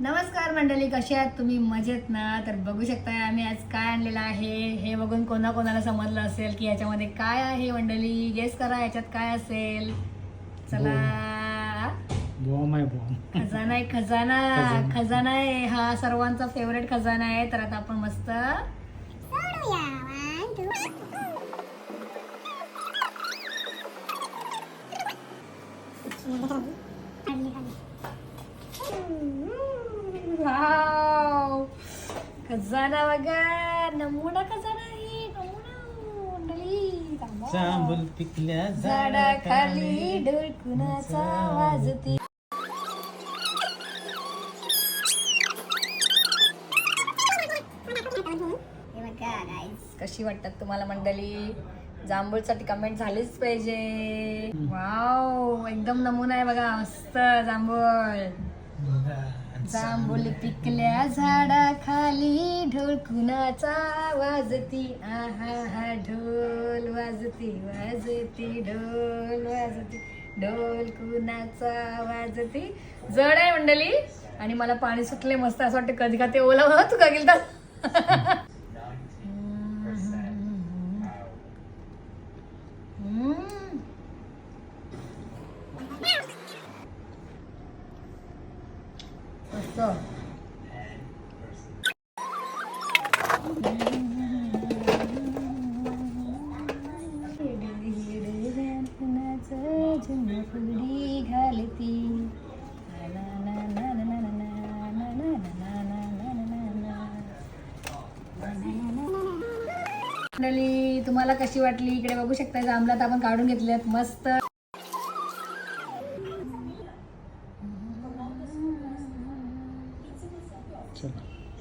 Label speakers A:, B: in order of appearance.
A: नमस्कार मंडळी कशी आहात तुम्ही? मजेत ना? तर बघू शकता आम्ही आज काय आणलेलं आहे? हे बघून कोणाकोणाला समजलं असेल की याच्यामध्ये काय आहे मंडळी? गेस करा याच्यात काय असेल? चला.
B: बॉम्ब आहे बॉम्ब
A: खजाना आहे खजाना.
B: खजाना.
A: आहे. हा सर्वांचा फेवरेट खजाना आहे. तर आता आपण मस्त खजाना बघा नमुना खजाना आहे नमुना मंडळी थांबा.
B: जांभूल पिकल्या
A: झाडाखाली ढोलकुणाचा वाजती कशी वाटतात तुम्हाला मंडळी. जांभूळसाठी कमेंट झालीच पाहिजे. वाव एकदम नमुना आहे बघा मस्त जांभूळ. जांभूल पिकल्या झाडाखाली ढोल कुणाचा वाजती. आहा हा ढोल वाजती वाजती ढोल वाजती. ढोल कुणाचा वाजती. जड आहे मंडळी. आणि मला पाणी सुटले मस्त. असं वाटतं कधी का ते ओला होत का गेलता हम्म. मस्त फुगडी घालती तुम्हाला कशी वाटली? इकडे बघू शकता जांभळात आपण काढून घेतल्यात. मस्त.
B: चला